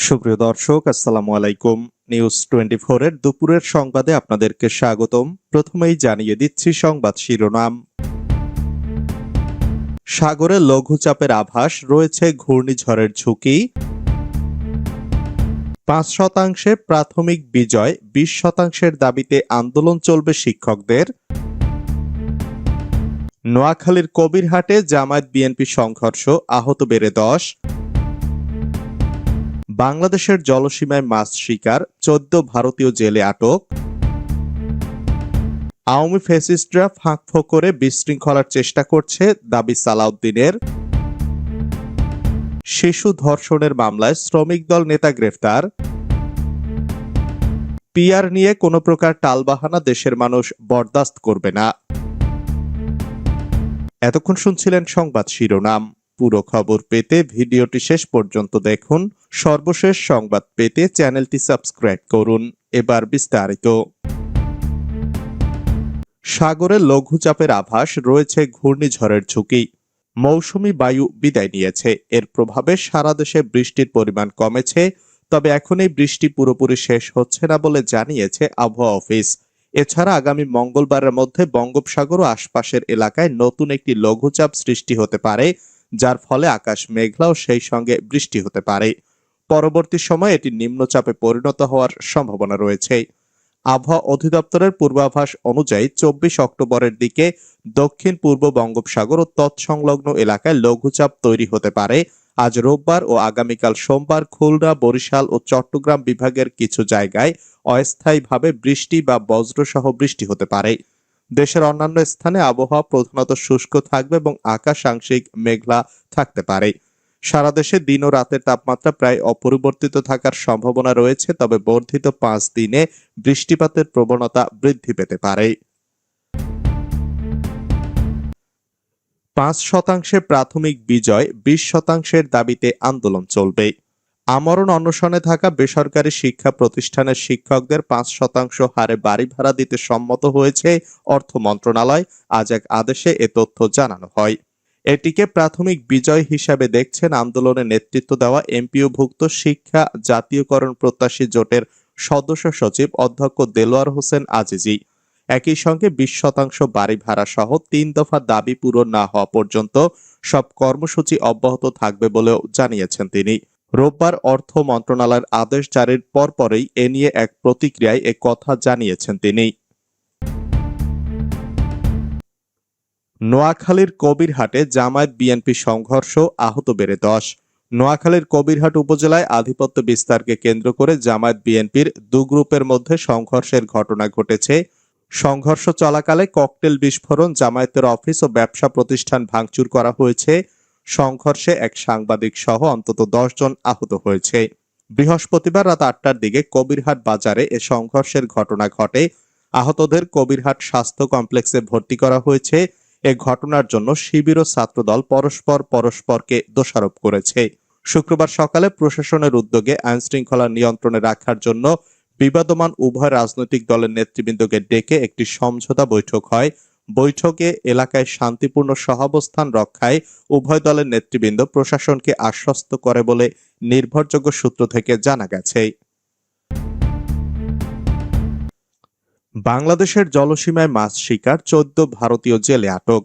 সুপ্রিয় দর্শক, আসসালামু আলাইকুম। নিউজ টোয়েন্টি এর দুপুরের সংবাদে আপনাদেরকে স্বাগতম। প্রথমেই জানিয়ে দিচ্ছি সংবাদ শিরোনাম। সাগরে লঘুচাপের আভাস, রয়েছে ঘূর্ণিঝড়ের ঝুঁকি। পাঁচ শতাংশে প্রাথমিক বিজয়, বিশ শতাংশের দাবিতে আন্দোলন চলবে শিক্ষকদের। নোয়াখালীর কবিরহাটে জামায়াত বিএনপি সংঘর্ষ, আহত বেড়ে দশ। বাংলাদেশের জলসীমায় মাছ শিকার, চোদ্দ ভারতীয় জেলে আটক। আওয়ামী ফেসিস্টরা ফাঁক করে বিশৃঙ্খলার চেষ্টা করছে দাবি সালাউদ্দিনের। শিশু ধর্ষণের মামলায় শ্রমিক দল নেতা গ্রেফতার। পিয়ার নিয়ে কোনো প্রকার টালবাহানা দেশের মানুষ বরদাস্ত করবে না। এতক্ষণ শুনছিলেন সংবাদ শিরোনাম। পুরো খবর পেতে ভিডিওটি শেষ পর্যন্ত দেখুন। সর্বশেষ সংবাদ পেতে চ্যানেলটি সাবস্ক্রাইব করুন। এবার বিস্তারিত। সাগরে লঘুচাপের আভাস রয়েছে ঘূর্ণিঝড়ের ঝুঁকি। মৌসুমি বায়ু বিদায় নিয়েছে। এর প্রভাবে সারা দেশে বৃষ্টির পরিমাণ কমেছে। তবে এখন এই বৃষ্টি পুরোপুরি শেষ হচ্ছে না বলে জানিয়েছে আবহাওয়া অফিস। এছাড়া আগামী মঙ্গলবারের মধ্যে বঙ্গোপসাগর ও আশপাশের এলাকায় নতুন একটি লঘুচাপ সৃষ্টি হতে পারে। যার ফলে আকাশ মেঘলা ও সেই সঙ্গে বৃষ্টি হতে পারে। পরবর্তী সময়ে এটি নিম্নচাপে পরিণত হওয়ার সম্ভাবনা রয়েছে। আবহাওয়া অধিদপ্তরের পূর্বাভাস অনুযায়ী চব্বিশ অক্টোবরের দিকে দক্ষিণ পূর্ব বঙ্গোপসাগর ও তৎসংলগ্ন এলাকায় লঘুচাপ তৈরি হতে পারে। আজ রোববার ও আগামীকাল সোমবার খুলনা, বরিশাল ও চট্টগ্রাম বিভাগের কিছু জায়গায় অস্থায়ীভাবে বৃষ্টি বা বজ্রসহ বৃষ্টি হতে পারে। দেশের অন্যান্য স্থানে আবহাওয়া প্রধানত শুষ্ক থাকবে এবং আকাশ আংশিক মেঘলা থাকতে পারে। সারা দেশে দিন ও রাতের তাপমাত্রা প্রায় অপরিবর্তিত থাকার সম্ভাবনা রয়েছে, তবে বর্ধিত পাঁচ দিনে বৃষ্টিপাতের প্রবণতা বৃদ্ধি পেতে পারে। পাঁচ শতাংশে প্রাথমিক বিজয়, বিশ শতাংশের দাবিতে আন্দোলন চলবে। আমরণ অনশনে থাকা বেসরকারি শিক্ষা প্রতিষ্ঠানের শিক্ষকদের পাঁচ শতাংশ হারে বাড়ি ভাড়া দিতে সম্মত হয়েছে, অর্থ মন্ত্রণালয়। আজ এক আদেশে এ তথ্য জানানো হয়। এটিকে প্রাথমিক বিজয় হিসাবে দেখছেন আন্দোলনে নেতৃত্ব দেওয়া এমপিওভুক্ত শিক্ষা জাতীয়করণ প্রত্যাশী জোটের সদস্য সচিব অধ্যক্ষ দেলোয়ার হোসেন আজিজি। একই সঙ্গে বিশ শতাংশ বাড়ি ভাড়া সহ তিন দফা দাবি পূরণ না হওয়া পর্যন্ত সব কর্মসূচি অব্যাহত থাকবে বলেও জানিয়েছেন তিনি। রোববার অর্থ মন্ত্রণালয়ের আদেশ জারির পরপরই এ নিয়ে এক প্রতিক্রিয়ায় এ কথা জানিয়েছেন তিনি। নোয়াখালীর কবিরহাটে জামায়াত বিএনপি সংঘর্ষ আহত বেড়ে দশ। নোয়াখালীর কবিরহাট উপজেলায় আধিপত্য বিস্তারকে কেন্দ্র করে জামায়াত বিএনপির দু গ্রুপের মধ্যে সংঘর্ষের ঘটনা ঘটেছে। সংঘর্ষ চলাকালে ককটেল বিস্ফোরণ জামায়াতের অফিস ও ব্যবসা প্রতিষ্ঠান ভাঙচুর করা হয়েছে। সংঘর্ষে এক সাংবাদিক সহ অন্তত জন আহত হয়েছে। বৃহস্পতিবার রাত আটটার দিকে কবিরহাট বাজারে এ সংঘর্ষের ঘটনা ঘটে। আহতদের কবিরহাট স্বাস্থ্য কমপ্লেক্সে ভর্তি করা হয়েছে। এ ঘটনার জন্য শিবির ও ছাত্রদল পরস্পর পরস্পরকে দোষারোপ করেছে। শুক্রবার সকালে প্রশাসনের উদ্যোগে আইন শৃঙ্খলা নিয়ন্ত্রণে রাখার জন্য বিবাদমান উভয় রাজনৈতিক দলের নেতৃবৃন্দকে ডেকে একটি সমঝোতা বৈঠক হয়। বৈঠকে এলাকায় শান্তিপূর্ণ সহাবস্থান রক্ষায় উভয় দলের নেতৃবৃন্দ প্রশাসনকে আশ্বস্ত করে বলে নির্ভরযোগ্য সূত্র থেকে জানা গেছে। বাংলাদেশের জলসীমায় মাছ শিকার চোদ্দ ভারতীয় জেলে আটক।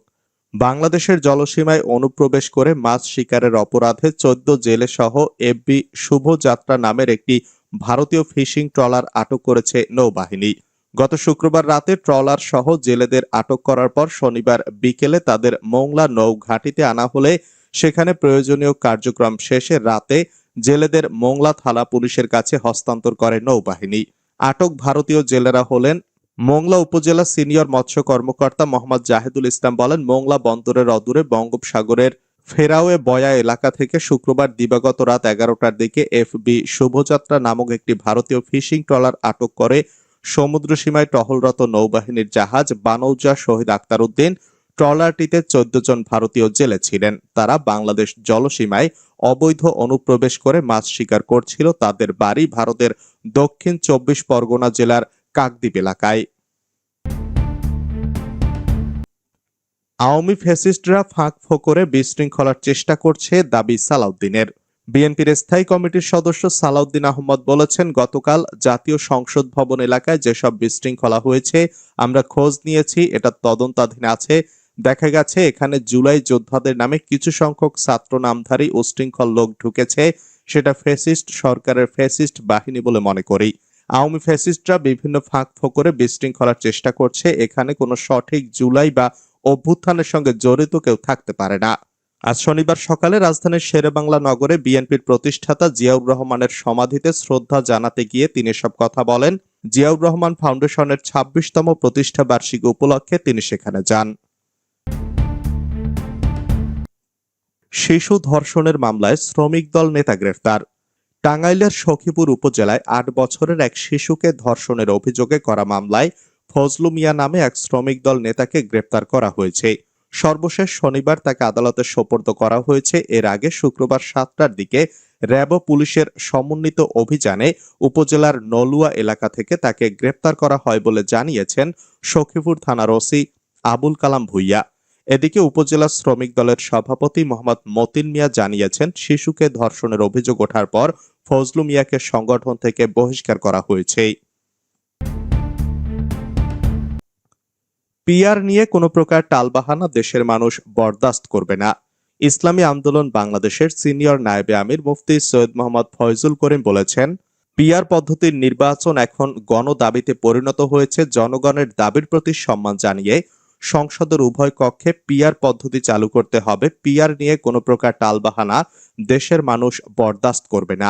বাংলাদেশের জলসীমায় অনুপ্রবেশ করে মাছ শিকারের অপরাধে চোদ্দ জেলে সহ এফবি শুভযাত্রা নামের একটি ভারতীয় ফিশিং ট্রলার আটক করেছে নৌবাহিনী। গত শুক্রবার রাতে ট্রলার সহ জেলেদের আটক করার পর শনিবার বিকেলে তাদের মোংলা নৌ ঘাটিতে আনা হলে সেখানে প্রয়োজনীয় কার্যক্রম শেষে রাতে জেলেদের মোংলা থানা পুলিশের কাছে হস্তান্তর করে নৌবাহিনী। আটক ভারতীয় জেলেরা হলেন মোংলা উপজেলা সিনিয়র মৎস্য কর্মকর্তা মোহাম্মদ জাহেদুল ইসলাম বলেন, মোংলা বন্দরের অদূরে বঙ্গোপসাগরের ফেরাওয়ে বয়া এলাকা থেকে শুক্রবার দিবাগত রাত এগারোটার দিকে এফবি শুভযাত্রা নামক একটি ভারতীয় ফিশিং ট্রলার আটক করে সমুদ্র সীমায় টহলরত নৌবাহিনীর জাহাজ বানৌজা শহীদ আক্তার উদ্দিন ট্রলারটিতে চোদ্দ জন ভারতীয় জেলে ছিলেন। তারা বাংলাদেশ জলসীমায় অবৈধ অনুপ্রবেশ করে মাছ শিকার করছিল তাদের বাড়ি ভারতের দক্ষিণ চব্বিশ পরগনা জেলার কাকদ্বীপ এলাকায়। আওয়ামী ফ্যাসিস্টরা ফাঁক ফোকরে বিশৃঙ্খলার চেষ্টা করছে দাবি সালাউদ্দিনের। বিএনপির স্থায়ী কমিটির সদস্য সালাউদ্দিন আহমদ বলেছেন, গতকাল জাতীয় সংসদ ভবন এলাকায় যেসব বিশৃঙ্খলা হয়েছে, আমরা খোঁজ নিয়েছি, এটা তদন্তাধীন আছে। দেখা গেছে, এখানে জুলাই যোদ্ধাদের নামে কিছু সংখ্যক ছাত্র নামধারী উশৃঙ্খল লোক ঢুকেছে, সেটা ফ্যাসিস্ট সরকারের ফ্যাসিস্ট বাহিনী বলে মনে করি। আওয়ামী ফ্যাসিস্টরা বিভিন্ন ফাঁক ফোকরে বিশৃঙ্খলার চেষ্টা করছে, এখানে কোনো সঠিক জুলাই বা অভ্যুত্থানের সঙ্গে জড়িত কেউ থাকতে পারে না। আজ শনিবার সকালে রাজধানীর শেরেবাংলা নগরে বিএনপির প্রতিষ্ঠাতা জিয়াউর রহমানের সমাধিতে শ্রদ্ধা জানাতে গিয়ে তিনি সব কথা বলেন। জিয়াউর রহমান ফাউন্ডেশনের ছাব্বিশতম প্রতিষ্ঠা বার্ষিকী উপলক্ষে তিনি সেখানে যান। শিশু ধর্ষণের মামলায় শ্রমিক দল নেতা গ্রেফতার। টাঙ্গাইলের সখীপুর উপজেলায় আট বছরের এক শিশুকে ধর্ষণের অভিযোগে করা মামলায় ফজলু মিয়া নামে এক শ্রমিক দল নেতাকে গ্রেপ্তার করা হয়েছে। সর্বশেষ শনিবার তাকে আদালতে সোপর্দ করা হয়েছে। এর আগে শুক্রবার সাতটার দিকে র্যাব পুলিশের সমন্বিত অভিযানে উপজেলার নলুয়া এলাকা থেকে তাকে গ্রেপ্তার করা হয় বলে জানিয়েছেন সখীপুর থানার ওসি আবুল কালাম ভুইয়া। এদিকে উপজেলা শ্রমিক দলের সভাপতি মোহাম্মদ মতিন মিয়া জানিয়েছেন, শিশুকে ধর্ষণের অভিযোগ ওঠার পর ফজলু মিয়াকে সংগঠন থেকে বহিষ্কার করা হয়েছে। পিয়ার নিয়ে কোনো প্রকার টালবাহানা দেশের মানুষ বরদাস্ত করবে না। ইসলামী আন্দোলন বাংলাদেশের সিনিয়র নায়েবে আমির মুফতি সৈয়দ মোহাম্মদ ফয়জুল করিম বলেছেন পিয়ার পদ্ধতির নির্বাচন এখন গণদাবিতে পরিণত হয়েছে। জনগণের দাবির প্রতি সম্মান জানিয়ে সংসদের উভয় কক্ষে পিয়ার পদ্ধতি চালু করতে হবে। পিয়ার নিয়ে কোনো প্রকার টালবাহানা দেশের মানুষ বরদাস্ত করবে না।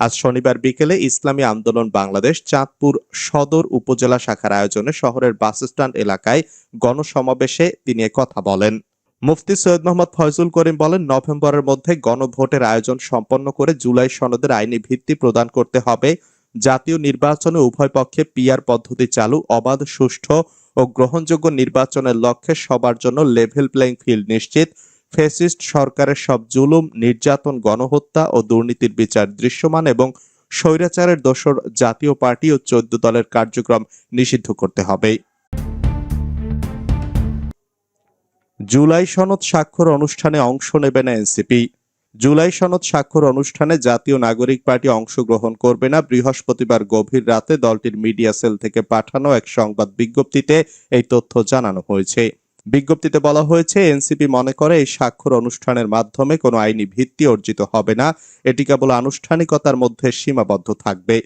আজ শনিবার বিকেলে ইসলামী আন্দোলন বাংলাদেশ চাঁদপুর সদর উপজেলা শাখার আয়োজনে শহরের বাসস্ট্যান্ড এলাকায় গণসমাবেশে তিনি কথা বলেন। মুফতি সৈয়দ মোহাম্মদ ফয়জুল করিম বলেন, নভেম্বরের মধ্যে গণভোটের আয়োজন সম্পন্ন করে জুলাই সনদের আইনি ভিত্তি প্রদান করতে হবে। জাতীয় নির্বাচনে উভয় পক্ষে পিয়ার পদ্ধতি চালু, অবাধ, সুষ্ঠু ও গ্রহণযোগ্য নির্বাচনের লক্ষ্যে সবার জন্য লেভেল প্লেইং ফিল্ড নিশ্চিত। ফেসিস্ট সরকারের সব জুলুম, নির্যাতন, গণহত্যা ও দুর্নীতির বিচার দৃশ্যমান এবং স্বৈরাচারের দোসর জাতীয় পার্টি ও চোদ্দ দলের কার্যক্রম নিষিদ্ধ করতে হবে। জুলাই সনদ স্বাক্ষর অনুষ্ঠানে অংশ নেবে না এনসিপি। জুলাই সনদ স্বাক্ষর অনুষ্ঠানে জাতীয় নাগরিক পার্টি অংশগ্রহণ করবে না। বৃহস্পতিবার গভীর রাতে দলটির মিডিয়া সেল থেকে পাঠানো এক সংবাদ বিজ্ঞপ্তিতে এই তথ্য জানানো হয়েছে। বিজ্ঞপ্তিতে বলা হয়েছে, এনসিপি মনে করে এই স্বাক্ষর অনুষ্ঠানের মাধ্যমে কোনো আইনি ভিত্তি অর্জিত হবে না। এটি কেবল আনুষ্ঠানিকতার মধ্যে সীমাবদ্ধ থাকবে।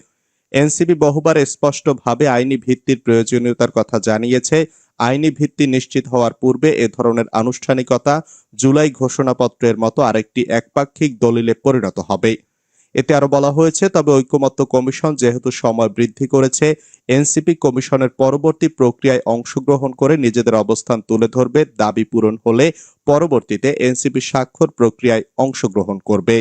এনসিপি বহুবার স্পষ্টভাবে আইনি ভিত্তির প্রয়োজনীয়তার কথা জানিয়েছে। আইনি ভিত্তি নিশ্চিত হওয়ার পূর্বে এ ধরনের আনুষ্ঠানিকতা জুলাই ঘোষণাপত্রের মতো আরেকটি একপাক্ষিক দলিলে পরিণত হবে। এতে আরও বলা হয়েছে, তবে ঐক্যমত্য কমিশন যেহেতু সময় বৃদ্ধি করেছে, এনসিপি কমিশনের পরবর্তী প্রক্রিয়ায় অংশগ্রহণ করে নিজেদের অবস্থান তুলে ধরবে, দাবি পূরণ হলে পরবর্তীতে এনসিপি স্বাক্ষর প্রক্রিয়ায় অংশগ্রহণ করবে।